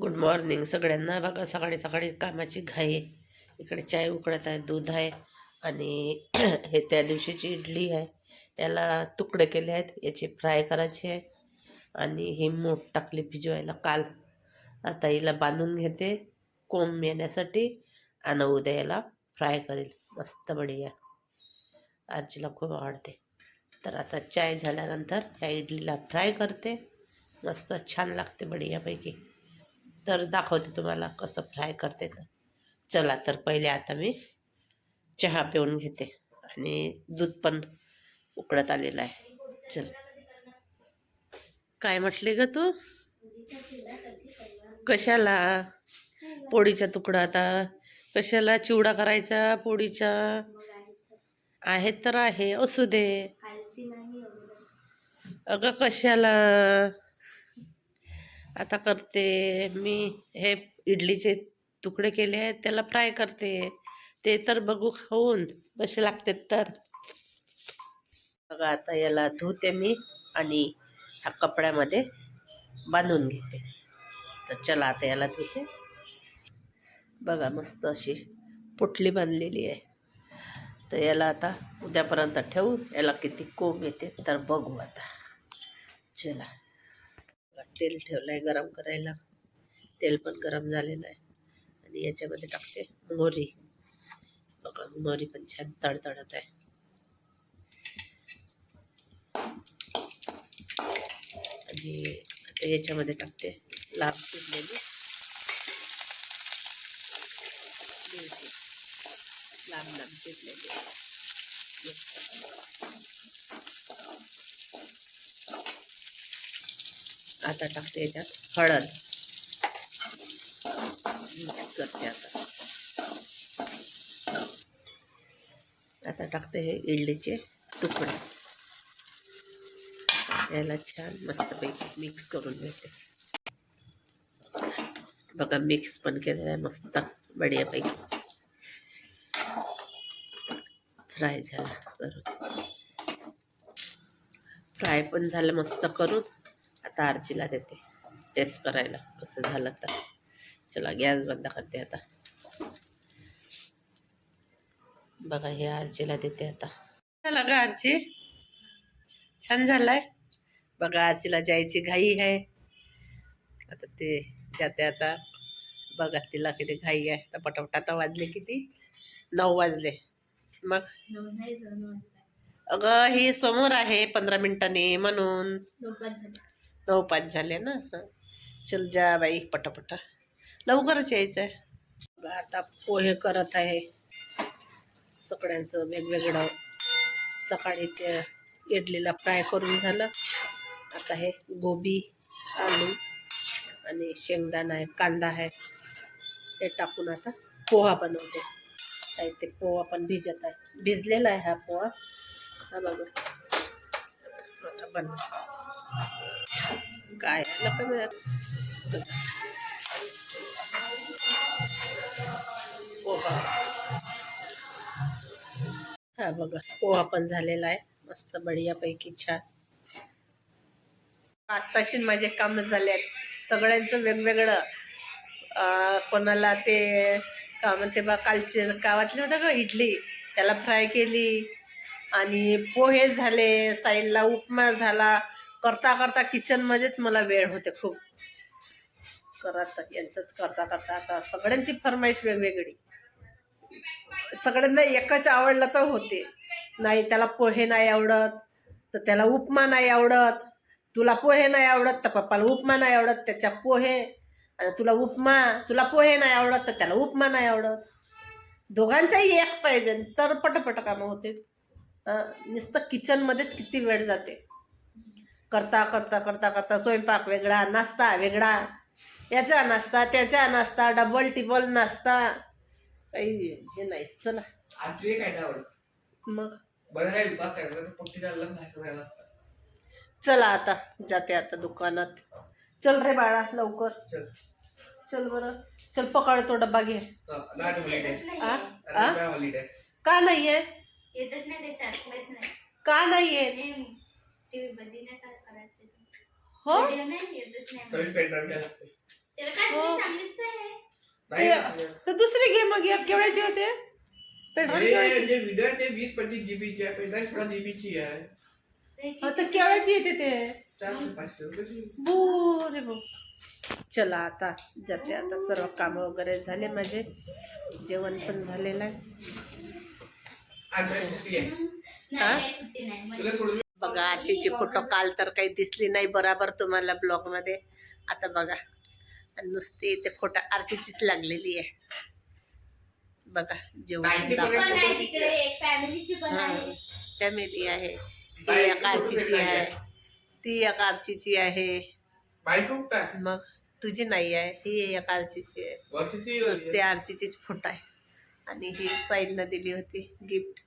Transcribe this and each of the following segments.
Good morning सगळ्यांना बघा सकाळी सकाळी कामाची घाई. आहे. इकडे चाय उकळत आहे दूध आहे आणि हे त्या दिवशीची इडली आहे. याला तुकडे केले आहेत याचे फ्राय करायचे आहे आणि ही मूठ टाकली भिजवायला काल. आता हिला बांधून घेते कोंब येण्यासाठी आणि उद्या याला फ्राय करेल. मस्त बढिया. आजीला खूप आवडते. तर आता चाय झाल्यानंतर ह्या इडलीला फ्राय करते. मस्त छान लागते बढियापैकी. तर दाखवते तुम्हाला कसं फ्राय करते तर चला तर पहिले आता मी चहा पिऊन घेते आणि दूध पण उकळत आलेलं आहे. चल. काय म्हटले ग तू? कशाला? पोळीचा तुकडा आता कशाला चिवडा करायचा पोळीचा? आहे तर आहे असू दे. अगं कशाला? आता करते मी हे इडलीचे तुकडे केले आहेत त्याला फ्राय करते. ते तर बघू खाऊन कसे लागते तर. बघा आता याला धुते मी आणि ह्या कपड्यामध्ये बांधून घेते. तर चला आता याला धुते. बघा मस्त अशी पुटली बांधलेली आहे. तर याला आता उद्यापर्यंत ठेवू. याला किती कोंब येते तर बघू आता. चला. तेल ठेवलं आहे गरम करायला. तेल पण गरम झालेलं आहे. आणि याच्यामध्ये टाकते मोहरी. बघा मोहरी पण छान तडतडत आहे. आणि आता याच्यामध्ये टाकते लाल चिरलेली लांब लांब चिरलेली आता टाकते याच्यात हळद. मिक्स करते आता. आता टाकते हे इडलीचे तुकडे. याला छान मस्तपैकी मिक्स करून घेते. बघा मिक्स पण केलेलं आहे मस्त बढियापैकी. फ्राय झाला करून. फ्राय पण झालं मस्त करून. आता आरचीला देते. टेस्ट करायला. कसं झालं तर. चला गॅस बंद करते आता. बघा हे आरचीला देते आता. झाला का आरची छान झालाय? बघा आरचीला जायची घाई आहे. आता ते जाते आता. बघा तिला किती घाई आहे. तर पटापट आता वाजले किती? नऊ वाजले. मग? अगं ही समोर आहे पंधरा मिनिटांनी म्हणून. नऊ पाच झाले ना. चल जा बाई पटापटा. लवकरच यायचं आहे आता पोहे करत आहे. सगळ्यांचं वेगवेगळं. सकाळी ते इडलीला फ्राय करून झालं. आता हे गोबी आलू आणि शेंगदाणा आहे कांदा आहे. हे टाकून आता पोहा बनवते. काही ते पोहा पण भिजत आहे. भिजलेला आहे हा पोहा. हा बघा. आता बनव नका मिळत पोहा हा बघा पोहा पण झालेला आहे. मस्त बढियापैकी छान. आत्ताशी माझे काम झाले आहेत. सगळ्यांचं वेगवेगळं. कोणाला ते का म्हणते बा कालचे गावातले होतं का इडली त्याला फ्राय केली. आणि पोहे झाले साईडला उपमा झाला. करता करता किचनमध्येच मला वेळ होते खूप. करत यांचंच करता करता आता सगळ्यांची फरमाईश वेगवेगळी. सगळ्यांना एकच आवडलं तर होते. नाही त्याला पोहे नाही आवडत तर त्याला उपमा नाही आवडत. तुला पोहे नाही आवडत तर पप्पाला उपमा नाही आवडत त्याच्या पोहे. आणि तुला उपमा तुला पोहे नाही आवडत तर त्याला उपमा नाही आवडत. दोघांचाही एक पाहिजे तर पटपट कामं होते. नुसतं किचनमध्येच किती वेळ जाते. करता करता करता करता स्वयंपाक वेगळा नाश्ता वेगळा. याचा नाश्ता त्याचा नाश्ता डबल टिबल नाश्ता. काही हे नाही. चला. काय आवडत? मग? बरं नाही उपास करायचा चला आता जाते आता दुकानात. चल रे बाळा लवकर. चल. चल बरं. चल पकड तो डब्बा घे. हा, का नाहीये? येतच नाही त्याच्यात माहीत नाही. का नाहीये? टीव्ही बंदी नाही हो? हो. तर दुसरी घे मग एक केवढ्याची होते पेट्रोल हे जे व्हिडिओ आहे ते वीस पंचवीस जीबीची आहे पेनड्राईव्ह सोळा जीबीची आहे ते हा, तर किती- केवढ्याची येते ते। चारशे पाचशे रुपयाची बो रे बो चला आता जाते आता सर्व कामं वगैरे झाले माझे जेवण पण झालेलं आहे. बघा आरशीची फोटो काल तर काही दिसली नाही बराबर तुम्हाला ब्लॉगमध्ये आता बघा. आणि नुसती ते फोटो आरशीचीच लागलेली आहे. बघा जेवण Ninety पण seven आहे तिकडे एक फॅमिलीची पण हा. आहे. फॅमिली आहे. ती एक आरचीची आहे? ती एक आरचीची आहे. मग तुझी नाही आहे. ही एक आरचीची आहे. नुसते आरचीचीच फोटो आहे. आणि ही साईडनं दिली होती गिफ्ट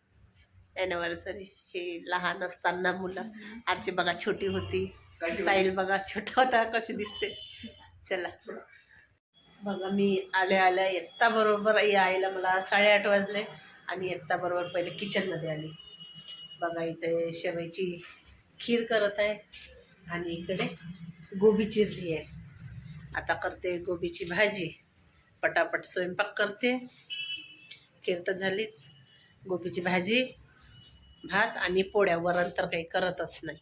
ॲनिव्हर्सरी ही लहान असताना मुलं. आरची बघा छोटी होती. साईल बघा छोटा होता कशी दिसते. चला. बघा मी आल्या आल्या येत्ता बरोबर यायला मला साडेआठ वाजले आणि येत्ता बरोबर पहिले किचनमध्ये आली. बघा इथे शेवईची खीर करत आहे आणि इकडे गोबी चिरली आहे. आता करते गोबीची भाजी. पटापट स्वयंपाक करते. खीर तर झालीच. गोबीची भाजी भात आणि पोळ्या वरण तर काही करतच नाही.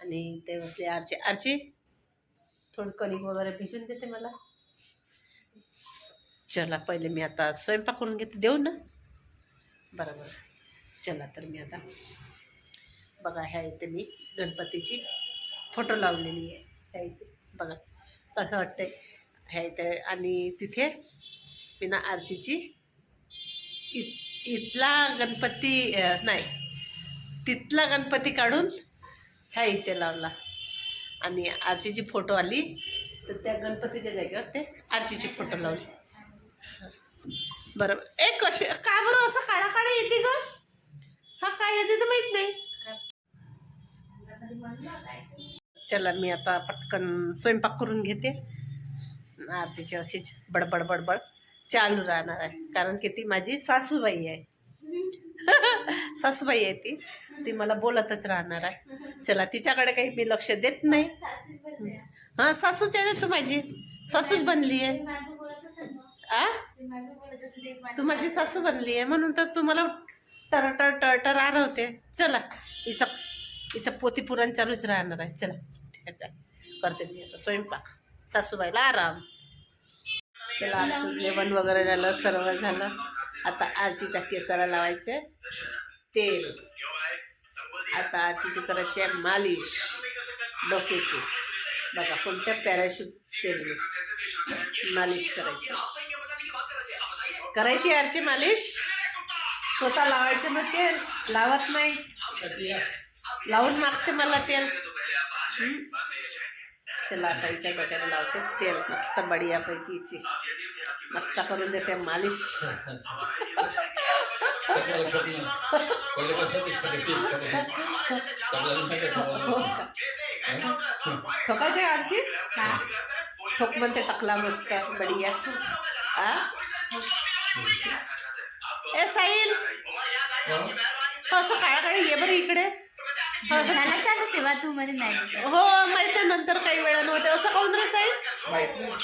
आणि ते बसले आरची आरची थोडी कणिक वगैरे भिजून देते मला. चला पहिले मी आता स्वयंपाक करून घेते देऊ ना. बरं बरं चला तर मी आता. बघा ह्या इथे मी गणपतीची फोटो लावलेली आहे ह्या इथे बघा कसं वाटतंय. ह्या इथे आणि तिथे मी ना आरशीची इत इथला गणपती नाही तिथला गणपती काढून ह्या इथे लावला. आणि आरचीची फोटो आली तर त्या गणपतीच्या जागेवर ते आरचीची फोटो लावली. बरोबर. एक कशी का बरं असं काळा काळा येते ग? हा काय येते तर माहीत नाही. चला मी आता पटकन स्वयंपाक करून घेते. आरचीची अशीच बडबड बडबड. चालू राहणार आहे. कारण की ती माझी सासूबाई आहे. सासूबाई आहे ती. ती मला बोलतच राहणार आहे. चला तिच्याकडे काही मी लक्ष देत नाही. हां सासूच आहे ना तू माझी. सासूच बनली आहे. आ? ते माझं सासू बनली आहे. म्हणून तर तू मला टर टर टर टर आरवते. चला हिचा हिचा पोती पुराण चालूच राहणार आहे. चला ठीक आहे करते मी आता स्वयंपाक. सासूबाईला आराम. चला आजचं जेवण वगैरे झालं सर्व झालं. आता आजीच्या केसाला लावायचे. तेल. आता आजीची करायची आहे मालिश. डोक्याची. बघा कोणत्या पॅराशूट तेल मालिश करायची. करायची आरची मालिश? स्वतः लावायचं ना तेल? लावत नाही? लावून मागते मला तेल. चला आता हिच्या डोक्याला लावते. तेल मस्त बढियापैकीची मस्त करून देते मालिश? ठोकायचे आरची का? ठोक म्हणते टाकला मस्त बढिया. आ? ए साईल असं काळी ये बरं इकडे. झाला चालू तेव्हा तू मध्ये नाही. हो माहिती नंतर काही वेळा नव्हते. असं काऊन रे बायको